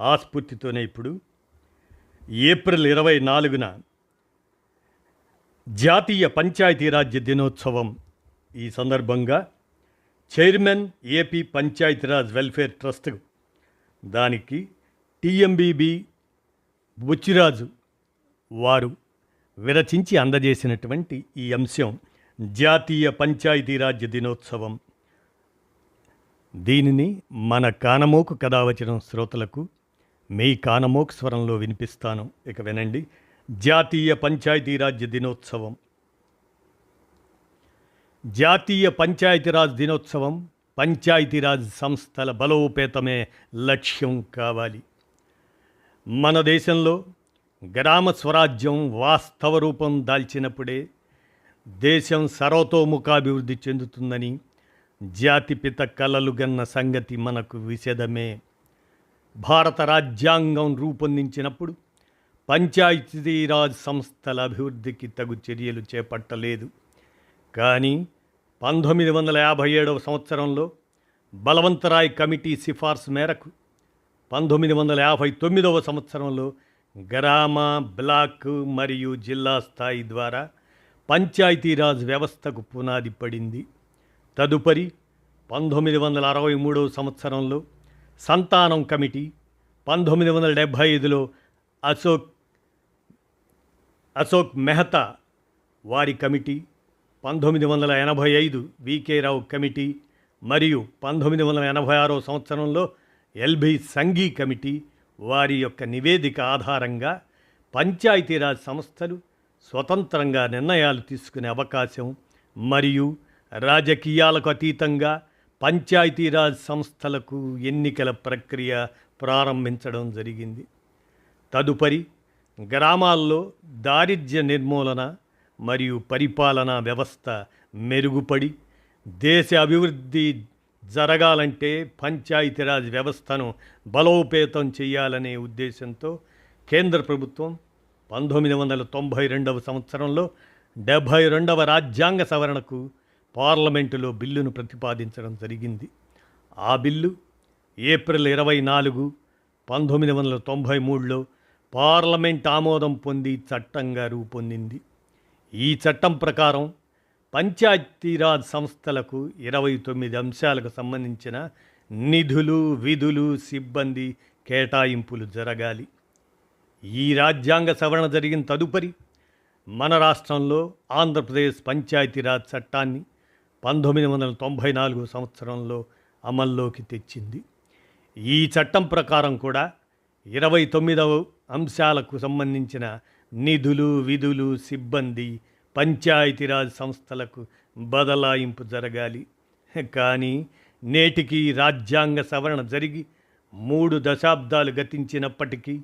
ఆస్ఫూర్తితోనే ఇప్పుడు ఏప్రిల్ ఇరవై నాలుగున జాతీయ పంచాయతీరాజ్ దినోత్సవం ఈ సందర్భంగా chairman AP Panchayati Raj welfare trust దానికి టిఎంబిబి బుచ్చిరాజు వారు విరచించి అందజేసినటువంటి ఈ అంశం జాతీయ పంచాయతీరాజ్ దినోత్సవం. దీనిని మన కానమోకు కథావచనం శ్రోతలకు మీ కానమోక్ స్వరంలో వినిపిస్తాను. ఇక వినండి. జాతీయ పంచాయతీరాజ్ దినోత్సవం. జాతీయ పంచాయతీరాజ్ దినోత్సవం పంచాయతీరాజ్ సంస్థల బలోపేతమే లక్ష్యం కావాలి. మన దేశంలో గ్రామ స్వరాజ్యం వాస్తవ రూపం దాల్చినప్పుడే దేశం సర్వతోముఖాభివృద్ధి చెందుతుందని జాతిపిత కలలుగన్న సంగతి మనకు విషదమే భారత రాజ్యాంగం రూపొందించినప్పుడు పంచాయతీరాజ్ సంస్థల అభివృద్ధికి తగు చర్యలు చేపట్టలేదు. కానీ పంతొమ్మిది వందల యాభై ఏడవ సంవత్సరంలో బలవంతరాయ్ కమిటీ సిఫార్సు మేరకు పంతొమ్మిది వందల యాభై తొమ్మిదవ సంవత్సరంలో గ్రామ బ్లాక్ మరియు జిల్లా స్థాయి ద్వారా పంచాయతీరాజ్ వ్యవస్థకు పునాది పడింది. తదుపరి పంతొమ్మిది వందల అరవై మూడవ సంవత్సరంలో సంతానం కమిటీ పంతొమ్మిది వందల డెబ్భై ఐదులో అశోక్ అశోక్ మెహతా వారి కమిటీ పంతొమ్మిది వందల ఎనభై ఐదు వికే రావు కమిటీ మరియు పంతొమ్మిది వందల ఎనభై ఆరో సంవత్సరంలో ఎల్బి సంఘీ కమిటీ వారి యొక్క నివేదిక ఆధారంగా పంచాయతీరాజ్ సంస్థలు స్వతంత్రంగా నిర్ణయాలు తీసుకునే అవకాశం మరియు రాజకీయాలకు అతీతంగా పంచాయతీరాజ్ సంస్థలకు ఎన్నికల ప్రక్రియ ప్రారంభించడం జరిగింది. తదుపరి గ్రామాల్లో దారిద్ర్య నిర్మూలన మరియు పరిపాలనా వ్యవస్థ మెరుగుపడి దేశ అభివృద్ధి జరగాలంటే పంచాయతీరాజ్ వ్యవస్థను బలోపేతం చేయాలనే ఉద్దేశంతో కేంద్ర ప్రభుత్వం పంతొమ్మిది వందల తొంభై రెండవ సంవత్సరంలో డెబ్భై రెండవ రాజ్యాంగ సవరణకు పార్లమెంటులో బిల్లును ప్రతిపాదించడం జరిగింది. ఆ బిల్లు ఏప్రిల్ ఇరవై నాలుగు పంతొమ్మిది వందల తొంభై మూడులో పార్లమెంట్ ఆమోదం పొంది చట్టంగా రూపొందింది. ఈ చట్టం ప్రకారం పంచాయతీరాజ్ సంస్థలకు ఇరవై తొమ్మిది అంశాలకు సంబంధించిన నిధులు విధులు సిబ్బంది కేటాయింపులు జరగాలి. ఈ రాజ్యాంగ సవరణ జరిగిన తదుపరి మన రాష్ట్రంలో ఆంధ్రప్రదేశ్ పంచాయతీరాజ్ చట్టాన్ని పంతొమ్మిది వందల తొంభై నాలుగు సంవత్సరంలో అమల్లోకి తెచ్చింది. ఈ చట్టం ప్రకారం కూడా ఇరవై తొమ్మిదవ అంశాలకు సంబంధించిన నిధులు విధులు సిబ్బంది పంచాయతీరాజ్ సంస్థలకు బదలాయింపు జరగాలి. కానీ నేటికి రాజ్యాంగ సవరణ జరిగి మూడు దశాబ్దాలు గతించినప్పటికీ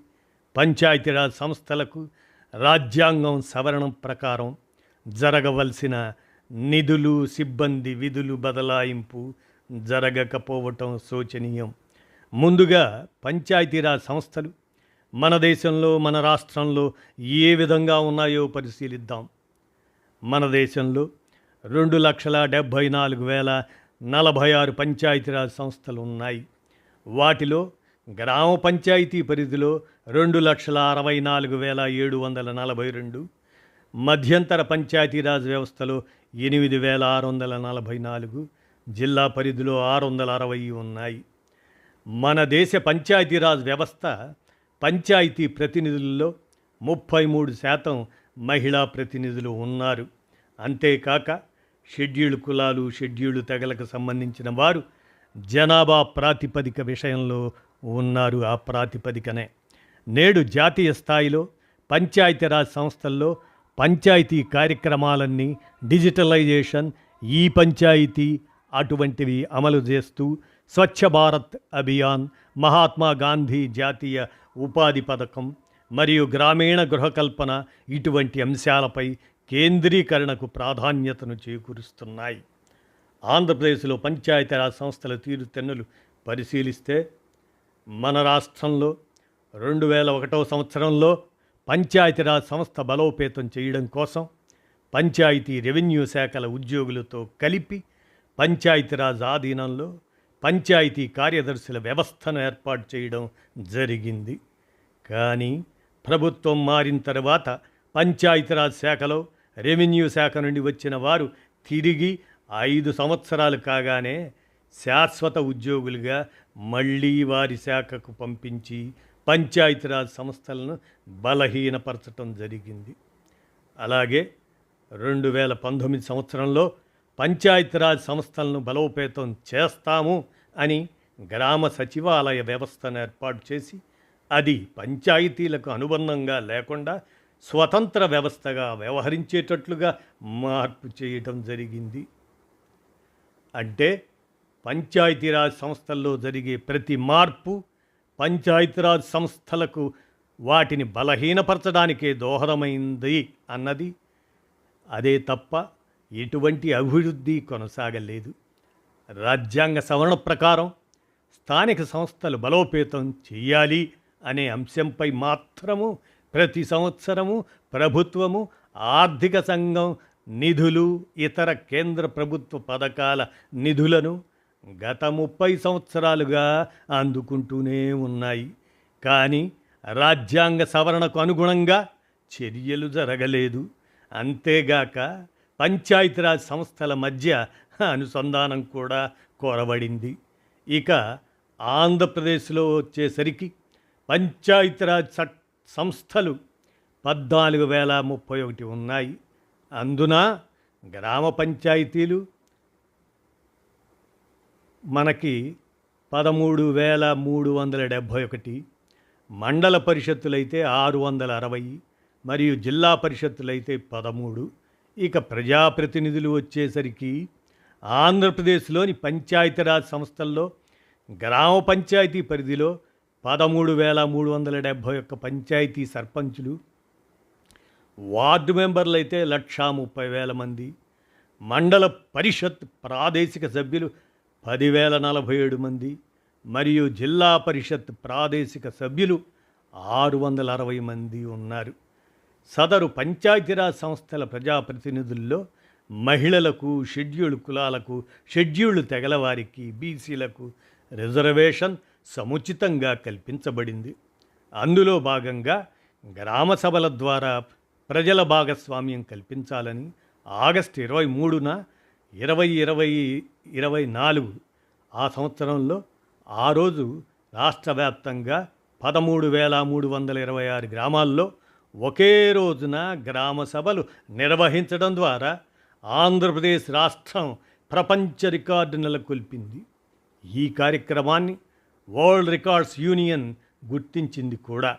పంచాయతీరాజ్ సంస్థలకు రాజ్యాంగం సవరణ ప్రకారం జరగవలసిన నిధులు సిబ్బంది విధులు బదలాయింపు జరగకపోవటం శోచనీయం. ముందుగా పంచాయతీరాజ్ సంస్థలు మన దేశంలో మన రాష్ట్రంలో ఏ విధంగా ఉన్నాయో పరిశీలిద్దాం. మన దేశంలో రెండు లక్షల డెబ్భై నాలుగు వేల నలభై ఆరు పంచాయతీరాజ్ సంస్థలు ఉన్నాయి. వాటిలో గ్రామ పంచాయతీ పరిధిలో రెండు లక్షల అరవై నాలుగు వేల ఏడు వందల నలభై రెండు మధ్యంతర పంచాయతీరాజ్ వ్యవస్థలో ఎనిమిది వేల ఆరు వందల నలభై నాలుగు జిల్లా పరిధిలో ఆరు వందల అరవై ఉన్నాయి. మన దేశ పంచాయతీరాజ్ వ్యవస్థ పంచాయతీ ప్రతినిధుల్లో ముప్పై మూడు శాతం మహిళా ప్రతినిధులు ఉన్నారు. అంతేకాక షెడ్యూల్డ్ కులాలు షెడ్యూల్డ్ తెగలకు సంబంధించిన వారు జనాభా ప్రాతిపదిక విషయంలో ఉన్నారు ఆ ప్రాతిపదికనే. నేడు జాతీయ స్థాయిలో పంచాయతీరాజ్ సంస్థల్లో పంచాయతీ కార్యక్రమాలన్నీ డిజిటలైజేషన్ ఈ పంచాయతీ అటువంటివి అమలు చేస్తూ స్వచ్ఛ భారత్ అభియాన్ మహాత్మా గాంధీ జాతీయ ఉపాధి పథకం మరియు గ్రామీణ గృహకల్పన ఇటువంటి అంశాలపై కేంద్రీకరణకు ప్రాధాన్యతను చేకూరుస్తున్నాయి. ఆంధ్రప్రదేశ్లో పంచాయతీరాజ్ సంస్థల తీరుతెన్నులు పరిశీలిస్తే మన రాష్ట్రంలో రెండు వేల ఒకటో సంవత్సరంలో పంచాయతీరాజ్ సంస్థ బలోపేతం చేయడం కోసం పంచాయతీ రెవెన్యూ శాఖల ఉద్యోగులతో కలిపి పంచాయతీరాజ్ ఆధీనంలో పంచాయతీ కార్యదర్శుల వ్యవస్థను ఏర్పాటు చేయడం జరిగింది. కానీ ప్రభుత్వం మారిన తర్వాత పంచాయతీరాజ్ శాఖలో రెవెన్యూ శాఖ నుండి వచ్చిన వారు తిరిగి ఐదు సంవత్సరాలు కాగానే శాశ్వత ఉద్యోగులుగా మళ్ళీ వారి శాఖకు పంపించి పంచాయతీరాజ్ సంస్థలను బలహీనపరచటం జరిగింది. అలాగే రెండు వేల పంతొమ్మిది సంవత్సరంలో పంచాయతీరాజ్ సంస్థలను బలోపేతం చేస్తాము అని గ్రామ సచివాలయ వ్యవస్థను ఏర్పాటు చేసి అది పంచాయతీలకు అనుబంధంగా లేకుండా స్వతంత్ర వ్యవస్థగా వ్యవహరించేటట్లుగా మార్పు చేయటం జరిగింది. అంటే పంచాయతీరాజ్ సంస్థల్లో జరిగే ప్రతి మార్పు పంచాయతీరాజ్ సంస్థలకు వాటిని బలహీనపరచడానికే దోహదమైంది అన్నది. అదే తప్ప ఎటువంటి అభివృద్ధి కొనసాగలేదు. రాజ్యాంగ సవరణ ప్రకారం స్థానిక సంస్థలు బలోపేతం చేయాలి అనే అంశంపై మాత్రము ప్రతి సంవత్సరము ప్రభుత్వము ఆర్థిక సంఘం నిధులు ఇతర కేంద్ర ప్రభుత్వ పథకాల నిధులను గత ముప్పై సంవత్సరాలుగా అందుకుంటూనే ఉన్నాయి. కానీ రాజ్యాంగ సవరణకు అనుగుణంగా చర్యలు జరగలేదు. అంతేగాక పంచాయతీరాజ్ సంస్థల మధ్య అనుసంధానం కూడా కోరబడింది. ఇక ఆంధ్రప్రదేశ్లో వచ్చేసరికి పంచాయతీరాజ్ చట్ సంస్థలు పద్నాలుగు వేల ముప్పై ఒకటి ఉన్నాయి. అందున గ్రామ పంచాయతీలు మనకి పదమూడు వేల మూడు వందల డెబ్భై ఒకటి మండల పరిషత్తులైతే ఆరు వందల అరవై మరియు జిల్లా పరిషత్తులైతే పదమూడు. ఇక ప్రజాప్రతినిధులు వచ్చేసరికి ఆంధ్రప్రదేశ్లోని పంచాయతీరాజ్ సంస్థల్లో గ్రామ పంచాయతీ పరిధిలో పదమూడు వేల మూడు వందల డెబ్భై ఒక్క పంచాయతీ సర్పంచులు వార్డు మెంబర్లు అయితే లక్షా ముప్పై వేల మంది మండల పరిషత్ ప్రాదేశిక సభ్యులు పదివేల నలభై ఏడు మంది మరియు జిల్లా పరిషత్ ప్రాదేశిక సభ్యులు ఆరు వందల అరవై మంది ఉన్నారు. సదరు పంచాయతీరాజ్ సంస్థల ప్రజాప్రతినిధుల్లో మహిళలకు షెడ్యూల్డ్ కులాలకు షెడ్యూల్డ్ తెగలవారికి బీసీలకు రిజర్వేషన్ సముచితంగా కల్పించబడింది. అందులో భాగంగా గ్రామ సభల ద్వారా ప్రజల భాగస్వామ్యం కల్పించాలని ఆగస్టు ఇరవై మూడున ఇరవై ఇరవై ఇరవై నాలుగు ఆ సంవత్సరంలో ఆ రోజు రాష్ట్ర వ్యాప్తంగా పదమూడు వేల మూడు వందల ఇరవై ఆరు గ్రామాల్లో ఒకే రోజున గ్రామ సభలు నిర్వహించడం ద్వారా ఆంధ్రప్రదేశ్ రాష్ట్రం ప్రపంచ రికార్డు నెలకొల్పింది. ఈ కార్యక్రమాన్ని వరల్డ్ రికార్డ్స్ యూనియన్ గుర్తించింది కూడా.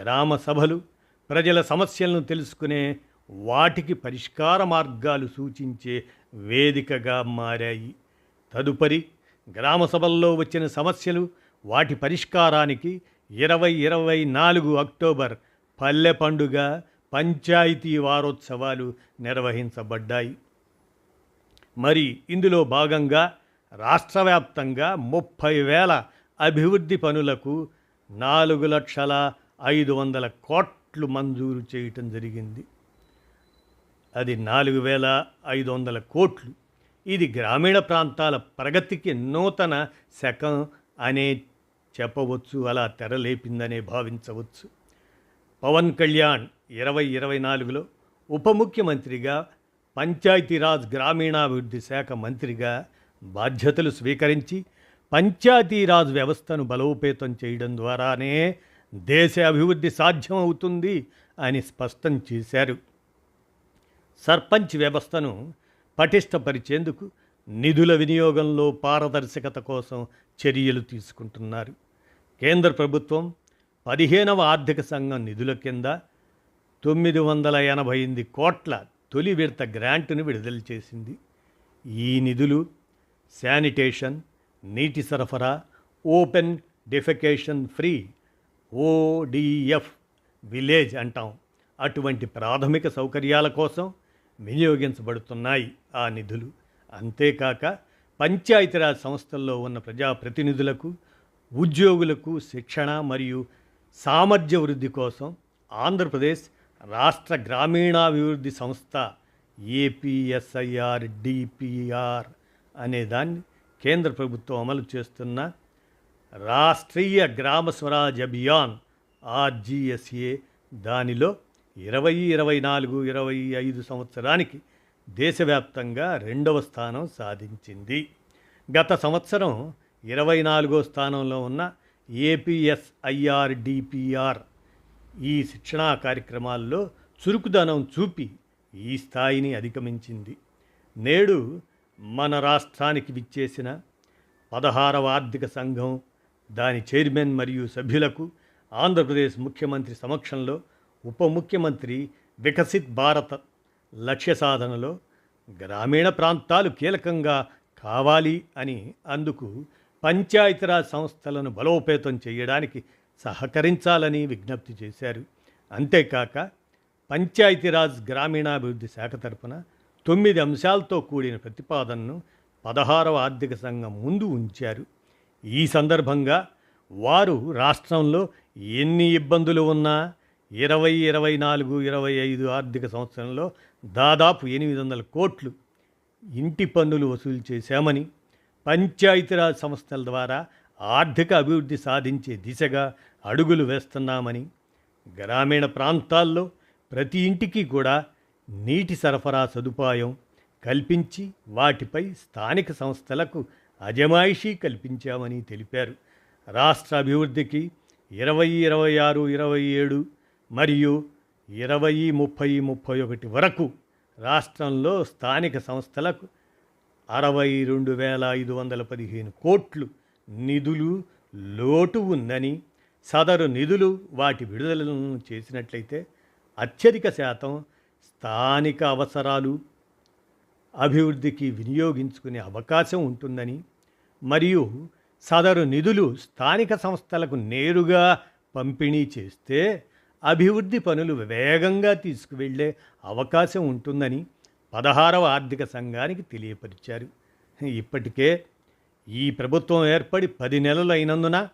గ్రామ సభలు ప్రజల సమస్యలను తెలుసుకునే వాటికి పరిష్కార మార్గాలు సూచించే వేదికగా మారాయి. తదుపరి గ్రామ సభల్లో వచ్చిన సమస్యలు వాటి పరిష్కారానికి ఇరవై ఇరవై నాలుగు అక్టోబర్ పల్లె పండుగ పంచాయతీ వారోత్సవాలు నిర్వహించబడ్డాయి. మరి ఇందులో భాగంగా రాష్ట్రవ్యాప్తంగా ముప్పై వేల అభివృద్ధి పనులకు నాలుగు లక్షల ఐదు వందల కోట్లు మంజూరు చేయటం జరిగింది. అది నాలుగు వేల ఐదు వందల కోట్లు. ఇది గ్రామీణ ప్రాంతాల ప్రగతికి నూతన శకం అనే చెప్పవచ్చు అలా తెరలేపిందనే భావించవచ్చు. పవన్ కళ్యాణ్ ఇరవై ఇరవై నాలుగులో ఉప ముఖ్యమంత్రిగా పంచాయతీరాజ్ గ్రామీణాభివృద్ధి శాఖ మంత్రిగా బాధ్యతలు స్వీకరించి పంచాయతీరాజ్ వ్యవస్థను బలోపేతం చేయడం ద్వారానే దేశ అభివృద్ధి సాధ్యమవుతుంది అని స్పష్టం చేశారు. సర్పంచ్ వ్యవస్థను పటిష్టపరిచేందుకు నిధుల వినియోగంలో పారదర్శకత కోసం చర్యలు తీసుకుంటున్నారు. కేంద్ర ప్రభుత్వం పదిహేనవ ఆర్థిక సంఘం నిధుల కింద తొమ్మిది వందల ఎనభై ఎనిమిది కోట్ల తొలి విడత గ్రాంటును విడుదల చేసింది. ఈ నిధులు శానిటేషన్ నీటి సరఫరా open defecation free ODF village అంటాం. అటువంటి ప్రాథమిక సౌకర్యాల కోసం వినియోగించబడుతున్నాయి ఆ నిధులు. అంతేకాక పంచాయతీరాజ్ సంస్థల్లో ఉన్న ప్రజాప్రతినిధులకు ఉద్యోగులకు శిక్షణ మరియు సామర్థ్య వృద్ధి కోసం ఆంధ్రప్రదేశ్ రాష్ట్ర గ్రామీణాభివృద్ధి సంస్థ ఏపీఎస్ఐఆర్ డిపిఆర్ అనే దాన్ని కేంద్ర ప్రభుత్వం అమలు చేస్తున్న రాష్ట్రీయ గ్రామ స్వరాజ్ అభియాన్ ఆర్జీఎస్ఏ దానిలో ఇరవై ఇరవై నాలుగు ఇరవై ఐదు సంవత్సరానికి దేశవ్యాప్తంగా రెండవ స్థానం సాధించింది. గత సంవత్సరం ఇరవై నాలుగో స్థానంలో ఉన్న ఏపీఎస్ఐఆర్డిపిఆర్ ఈ శిక్షణా కార్యక్రమాల్లో చురుకుదనం చూపి ఈ స్థాయిని అధిగమించింది. నేడు మన రాష్ట్రానికి విచ్చేసిన పదహారవ ఆర్థిక సంఘం దాని చైర్మన్ మరియు సభ్యులకు ఆంధ్రప్రదేశ్ ముఖ్యమంత్రి సమక్షంలో ఉప ముఖ్యమంత్రి వికసిత్ భారత్ లక్ష్య సాధనలో గ్రామీణ ప్రాంతాలు కీలకంగా కావాలి అని అందుకు పంచాయతీరాజ్ సంస్థలను బలోపేతం చేయడానికి సహకరించాలని విజ్ఞప్తి చేశారు. అంతేకాక పంచాయతీరాజ్ గ్రామీణాభివృద్ధి శాఖ తరపున తొమ్మిది అంశాలతో కూడిన ప్రతిపాదనను పదహారవ ఆర్థిక సంఘం ముందు ఉంచారు. ఈ సందర్భంగా వారు రాష్ట్రంలో ఎన్ని ఇబ్బందులు ఉన్నా ఇరవై ఇరవై నాలుగు ఇరవై ఐదు ఆర్థిక సంవత్సరంలో దాదాపు ఎనిమిది వందల కోట్లు ఇంటి పన్నులు వసూలు చేశామని పంచాయతీరాజ్ సంస్థల ద్వారా ఆర్థిక అభివృద్ధి సాధించే దిశగా అడుగులు వేస్తున్నామని గ్రామీణ ప్రాంతాల్లో ప్రతి ఇంటికి కూడా నీటి సరఫరా సదుపాయం కల్పించి వాటిపై స్థానిక సంస్థలకు అజమాయిషీ కల్పించామని తెలిపారు. రాష్ట్ర అభివృద్ధికి ఇరవై ఇరవై ఆరు ఇరవై ఏడు మరియు ఇరవై ముప్పై ముప్పై ఒకటి వరకు రాష్ట్రంలో స్థానిక సంస్థలకు అరవై రెండు వేల ఐదు వందల పదిహేను కోట్లు నిధులు లోటు ఉందని సదరు నిధులు వాటి విడుదలను చేసినట్లయితే అత్యధిక శాతం స్థానిక అవసరాలు అభివృద్ధికి వినియోగించుకునే అవకాశం ఉంటుందని మరియు సదరు నిధులు స్థానిక సంస్థలకు నేరుగా పంపిణీ చేస్తే అభివృద్ధి పనులు వేగంగా తీసుకువెళ్ళే అవకాశం ఉంటుందని పదహారవ ఆర్థిక సంఘానికి తెలియపరిచారు. ఇప్పటికే ఈ ప్రభుత్వం ఏర్పడి పది నెలలు అయినందున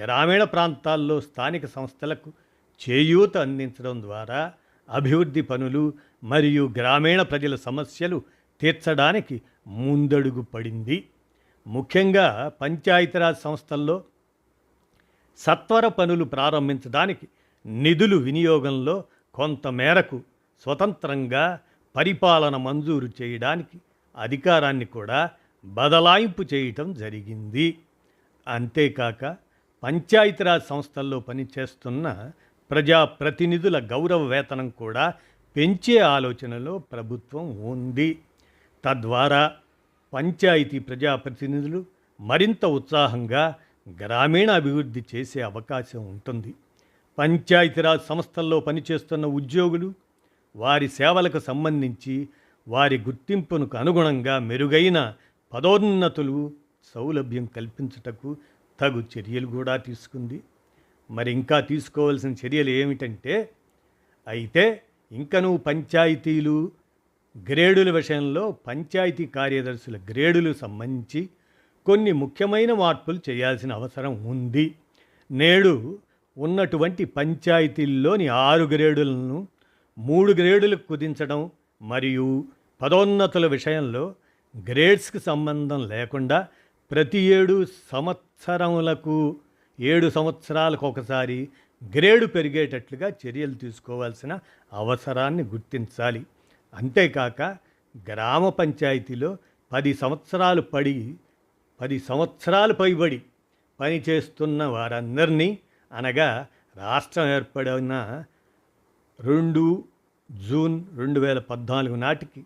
గ్రామీణ ప్రాంతాల్లో స్థానిక సంస్థలకు చేయూత అందించడం ద్వారా అభివృద్ధి పనులు మరియు గ్రామీణ ప్రజల సమస్యలు తీర్చడానికి ముందడుగు పడింది. ముఖ్యంగా పంచాయతీరాజ్ సంస్థల్లో సత్వర పనులు ప్రారంభించడానికి నిధులు వినియోగంలో కొంతమేరకు స్వతంత్రంగా పరిపాలన మంజూరు చేయడానికి అధికారాన్ని కూడా బదలాయింపు చేయటం జరిగింది. అంతేకాక పంచాయతీరాజ్ సంస్థల్లో పనిచేస్తున్న ప్రజాప్రతినిధుల గౌరవ వేతనం కూడా పెంచే ఆలోచనలో ప్రభుత్వం ఉంది. తద్వారా పంచాయతీ ప్రజాప్రతినిధులు మరింత ఉత్సాహంగా గ్రామీణ అభివృద్ధి చేసే అవకాశం ఉంటుంది. పంచాయతీరాజ్ సంస్థల్లో పనిచేస్తున్న ఉద్యోగులు వారి సేవలకు సంబంధించి వారి గుర్తింపునకు అనుగుణంగా మెరుగైన పదోన్నతులు సౌలభ్యం కల్పించుటకు తగు చర్యలు కూడా తీసుకుంది. మరి ఇంకా తీసుకోవాల్సిన చర్యలు ఏమిటంటే అయితే ఇంకనూ పంచాయతీలు గ్రేడుల విషయంలో పంచాయతీ కార్యదర్శుల గ్రేడులు సంబంధించి కొన్ని ముఖ్యమైన మార్పులు చేయాల్సిన అవసరం ఉంది. నేడు ఉన్నటువంటి పంచాయతీల్లోని ఆరు గ్రేడులను మూడు గ్రేడులకు కుదించడం మరియు పదోన్నతుల విషయంలో గ్రేడ్స్కి సంబంధం లేకుండా ప్రతి ఏడు సంవత్సరములకు ఏడు సంవత్సరాలకు ఒకసారి గ్రేడు పెరిగేటట్లుగా చర్యలు తీసుకోవాల్సిన అవసరాన్ని గుర్తించాలి. అంతేకాక గ్రామ పంచాయతీలో పది సంవత్సరాలు పడి పది సంవత్సరాలు పైబడి పనిచేస్తున్న వారందరినీ అనగా రాష్ట్రం ఏర్పడిన రెండు జూన్ రెండు వేల పద్నాలుగు నాటికి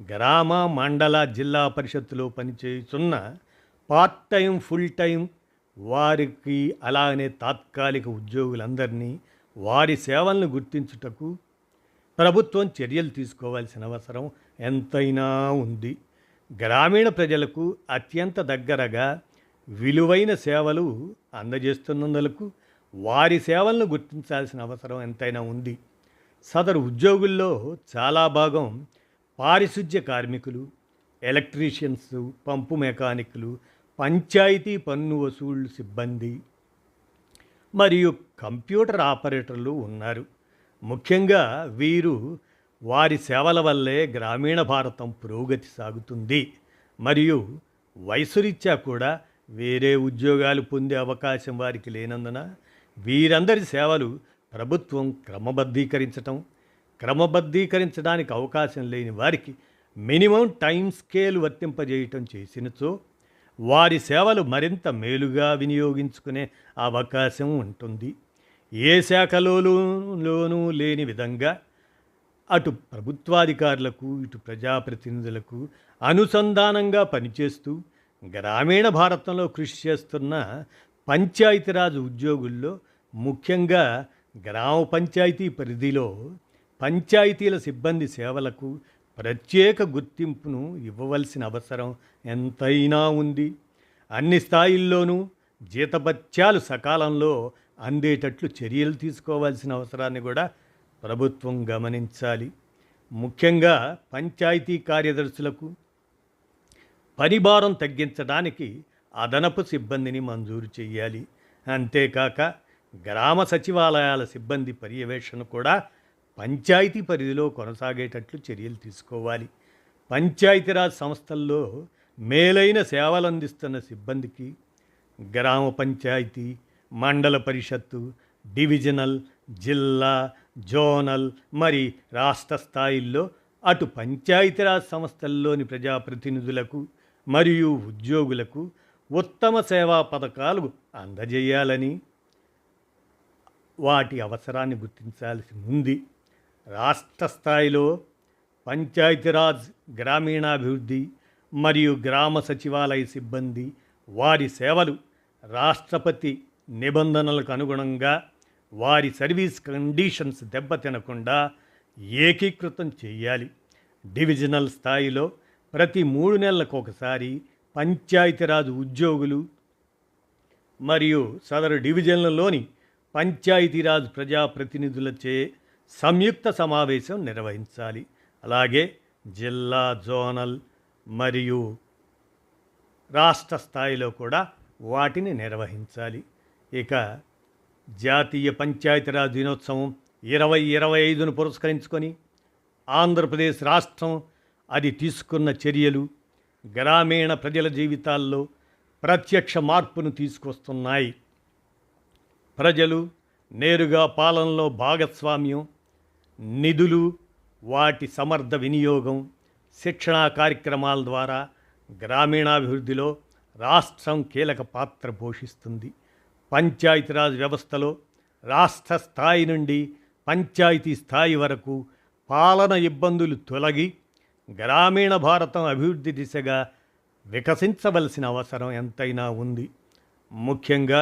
గ్రామ మండల జిల్లా పరిషత్తులో పనిచేస్తున్న పార్ట్ టైం ఫుల్ టైం వారికి అలానే తాత్కాలిక ఉద్యోగులందరినీ వారి సేవలను గుర్తించుటకు ప్రభుత్వం చర్యలు తీసుకోవాల్సిన అవసరం ఎంతైనా ఉంది. గ్రామీణ ప్రజలకు అత్యంత దగ్గరగా విలువైన సేవలు అందజేస్తున్నందులకు వారి సేవలను గుర్తించాల్సిన అవసరం ఎంతైనా ఉంది. సదరు ఉద్యోగుల్లో చాలా భాగం పారిశుధ్య కార్మికులు ఎలక్ట్రీషియన్స్ పంపు మెకానిక్లు పంచాయతీ పన్ను వసూళ్ళు సిబ్బంది మరియు కంప్యూటర్ ఆపరేటర్లు ఉన్నారు. ముఖ్యంగా వీరు వారి సేవల వల్లే గ్రామీణ భారతం పురోగతి సాగుతుంది. మరియు వయసురీత్యా కూడా వేరే ఉద్యోగాలు పొందే అవకాశం వారికి లేనందున వీరందరి సేవలు ప్రభుత్వం క్రమబద్ధీకరించటం క్రమబద్ధీకరించడానికి అవకాశం లేని వారికి మినిమం టైం స్కేల్ వర్తింపజేయటం చేసినచో వారి సేవలు మరింత మేలుగా వినియోగించుకునే అవకాశం ఉంటుంది. ఏ శాఖలోనూ లేని విధంగా అటు ప్రభుత్వాధికారులకు ఇటు ప్రజాప్రతినిధులకు అనుసంధానంగా పనిచేస్తూ గ్రామీణ భారతంలో కృషి చేస్తున్న పంచాయతీరాజ్ ఉద్యోగుల్లో ముఖ్యంగా గ్రామ పంచాయతీ పరిధిలో పంచాయతీల సిబ్బంది సేవలకు ప్రత్యేక గుర్తింపును ఇవ్వవలసిన అవసరం ఎంతైనా ఉంది. అన్ని స్థాయిల్లోనూ జీతభత్యాలు సకాలంలో అందేటట్లు చర్యలు తీసుకోవాల్సిన అవసరాన్ని కూడా ప్రభుత్వం గమనించాలి. ముఖ్యంగా పంచాయతీ కార్యదర్శులకు పరిభారం తగ్గించడానికి అదనపు సిబ్బందిని మంజూరు చేయాలి అంతేకాక గ్రామ సచివాలయాల సిబ్బంది పర్యవేక్షణ కూడా పంచాయతీ పరిధిలో కొనసాగేటట్లు చర్యలు తీసుకోవాలి. పంచాయతీరాజ్ సంస్థల్లో మేలైన సేవలు అందిస్తున్న సిబ్బందికి గ్రామ పంచాయతీ మండల పరిషత్తు డివిజనల్ జిల్లా జోనల్ మరి రాష్ట్ర స్థాయిల్లో అటు పంచాయతీరాజ్ సంస్థల్లోని ప్రజాప్రతినిధులకు మరియు ఉద్యోగులకు ఉత్తమ సేవా పథకాలు అందజేయాలని. వాటి అవసరాన్ని గుర్తించాల్సి ఉంది. రాష్ట్ర స్థాయిలో పంచాయతీరాజ్ గ్రామీణాభివృద్ధి మరియు గ్రామ సచివాలయ సిబ్బంది వారి సేవలు రాష్ట్రపతి నిబంధనలకు అనుగుణంగా వారి సర్వీస్ కండిషన్స్ దెబ్బతినకుండా ఏకీకృతం చేయాలి. డివిజనల్ స్థాయిలో ప్రతి మూడు నెలలకు ఒకసారి పంచాయతీరాజ్ ఉద్యోగులు మరియు సదరు డివిజన్లలోని పంచాయతీరాజ్ ప్రజాప్రతినిధులచే సంయుక్త సమావేశం నిర్వహించాలి. అలాగే జిల్లా జోనల్ మరియు రాష్ట్ర స్థాయిలో కూడా వాటిని నిర్వహించాలి. ఇక జాతీయ పంచాయతీరాజ్ దినోత్సవం ఇరవై ఇరవై ఐదును పురస్కరించుకొని ఆంధ్రప్రదేశ్ రాష్ట్రం అది తీసుకున్న చర్యలు గ్రామీణ ప్రజల జీవితాల్లో ప్రత్యక్ష మార్పును తీసుకొస్తున్నాయి. ప్రజలు నేరుగా పాలనలో భాగస్వామ్యం నిధులు వాటి సమర్థ వినియోగం శిక్షణా కార్యక్రమాల ద్వారా గ్రామీణాభివృద్ధిలో రాష్ట్రం కీలక పాత్ర పోషిస్తుంది. పంచాయతీరాజ్ వ్యవస్థలో రాష్ట్ర స్థాయి నుండి పంచాయతీ స్థాయి వరకు పాలన ఇబ్బందులు తొలగి గ్రామీణ భారతం అభివృద్ధి దిశగా వికసించవలసిన అవసరం ఎంతైనా ఉంది. ముఖ్యంగా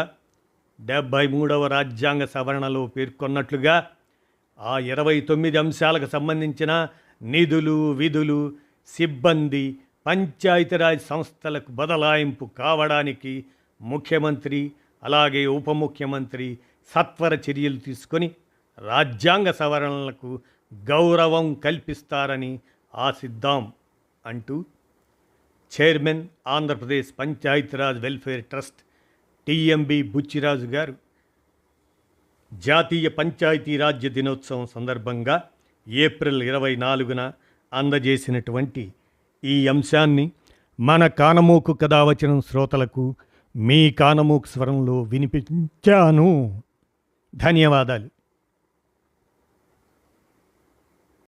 డెబ్భై మూడవ రాజ్యాంగ సవరణలో పేర్కొన్నట్లుగా ఆ ఇరవై తొమ్మిది అంశాలకు సంబంధించిన నిధులు విధులు సిబ్బంది పంచాయతీరాజ్ సంస్థలకు బదలాయింపు కావడానికి ముఖ్యమంత్రి అలాగే ఉప ముఖ్యమంత్రి సత్వర చర్యలు తీసుకొని రాజ్యాంగ సవరణలకు గౌరవం కల్పిస్తారని ఆశిద్దాం అంటూ chairman Andhra Pradesh Panchayati Raj welfare trust TMB Buchiraju గారు జాతీయ పంచాయతీరాజ్య దినోత్సవం సందర్భంగా ఏప్రిల్ ఇరవై నాలుగున అందజేసినటువంటి ఈ అంశాన్ని మన కానమోకు కథ వచనం శ్రోతలకు మీ కానమోకు స్వరంలో వినిపించాను. ధన్యవాదాలు.